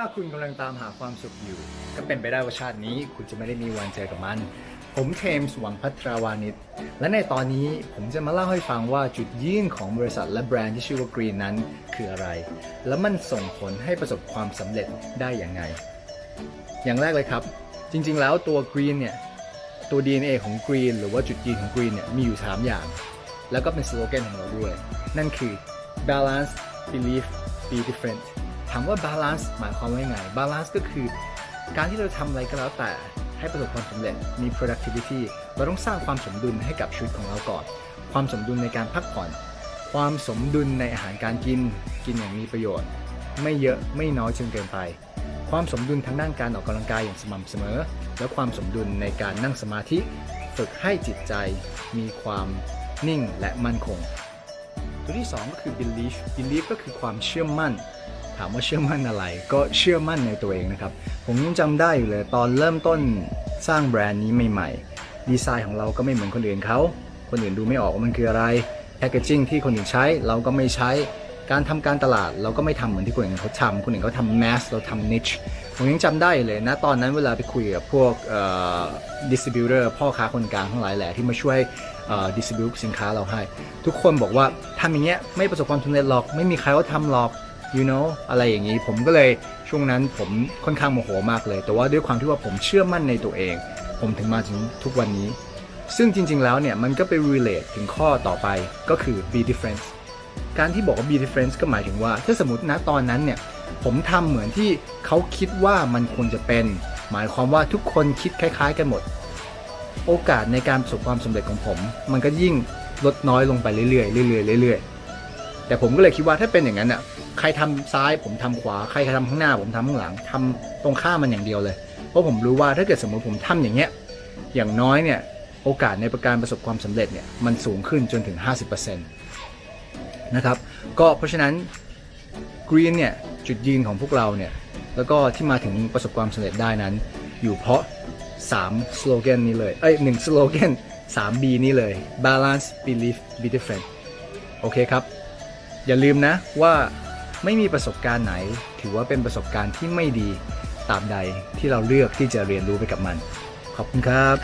ถ้าคุณกำลังตามหาความสุขอยู่ ก็เป็นไปได้ว่าชาตินี้ คุณจะไม่ได้มีวันเจอกับมัน ผมเทมส์หวังพัทราวานิชและในตอนนี้ผมจะมาเล่าให้ฟังว่าจุดยื่นของบริษัทและแบรนด์ที่ชื่อว่า Green นั้นคืออะไร และมันส่งผลให้ประสบความสำเร็จได้อย่างไง อย่างแรกเลยครับ จริงๆ แล้วตัว Green เนี่ยตัว DNA ของ Green หรือว่าจุดยืนของ Green เนี่ยมีอยู่ 3 อย่าง แล้วก็เป็นสโลแกนของเราด้วย นั่นคือ balance believe be different ถามว่า balance หมายความว่ายังไง balance ก็คือ การที่เราทำอะไรก็แล้วแต่ให้ประสบความสำเร็จมี productivity เราต้องสร้างความสมดุลให้กับชีวิตของเราก่อน ความสมดุลในการพักผ่อน ความสมดุลในอาหารการกิน กินอย่างมีประโยชน์ ไม่เยอะไม่น้อยจนเกินไป ความสมดุลทางด้านการออกกำลังกายอย่างสม่ำเสมอ และความสมดุลในการนั่งสมาธิฝึกให้จิตใจ มีความนิ่งและมั่นคง ตัวที่ 2 ก็คือ belief belief ก็คือความเชื่อมั่น ถามว่าเชื่อมั่นอะไร ก็เชื่อมั่นในตัวเองนะครับ ผมยังจำได้อยู่เลยตอนเริ่มต้นสร้างแบรนด์นี้ใหม่ๆ ดีไซน์ของเราก็ไม่เหมือนคนอื่นเขาคนอื่นดูไม่ออกว่ามันคืออะไรแพคเกจิ้งที่คนอื่นใช้เราก็ไม่ใช้ การทำการตลาดเราก็ไม่ทำเหมือนที่คนอื่นเขาทำคนอื่นเขาทำแมสเราทำนิชผมยังจำได้เลยนะ ตอนนั้นเวลาไปคุยกับพวกดิสติบิวเตอร์พ่อค้าคนกลางทั้งหลายแหละที่มาช่วยดิสติบิวสินค้าเราให้ ทุกคนบอกว่าทำอย่างเงี้ยไม่ประสบความสำเร็จหรอก ไม่มีใครเขาทำหรอก you know อะไรอย่างนี้ ผมก็เลยช่วงนั้นผมค่อนข้างโมโหมากเลย แต่ว่าด้วยความที่ว่าผมเชื่อมั่นในตัวเอง ผมถึงมาถึงทุกวันนี้ ซึ่งจริง ๆ แล้วเนี่ย มันก็ไป relate ถึงข้อต่อไปก็คือ be different การที่บอกว่า be different ก็หมายถึงว่า ถ้าสมมตินะตอนนั้นเนี่ย ผมทำเหมือนที่เขาคิดว่ามันควรจะเป็น หมายความว่าทุกคนคิดคล้าย ๆ กันหมด โอกาสในการประสบความสำเร็จของผม มันก็ยิ่งลดน้อยลงไปเรื่อยๆเรื่อยๆเรื่อยๆแต่ผมก็เลยคิดว่าถ้าเป็นอย่างนั้นอะ ใครทำซ้ายผมทำขวา ใครทำข้างหน้าผมทำข้างหลังทำตรงข้ามมันอย่างเดียวเลย เพราะผมรู้ว่าถ้าเกิดสมมติผมทำอย่างเงี้ย อย่างน้อยเนี่ยโอกาสในประการประสบความสำเร็จเนี่ยมันสูงขึ้นจนถึง 50%นะครับ ก็เพราะฉะนั้น Green เนี่ยจุดยืนของพวกเราเนี่ยแล้วก็ที่มาถึงประสบความสำเร็จได้นั้น อยู่เพราะ3สโลแกนนี้เลย เอ้ยหนึ่งสโลแกน 3B นี้เลย balance believe be different โอเคครับ อย่าลืมนะว่า ไม่มีประสบการณ์ไหน ถือว่าเป็นประสบการณ์ที่ไม่ดีตามใดที่เราเลือกที่จะเรียนรู้ไปกับมัน ขอบคุณครับ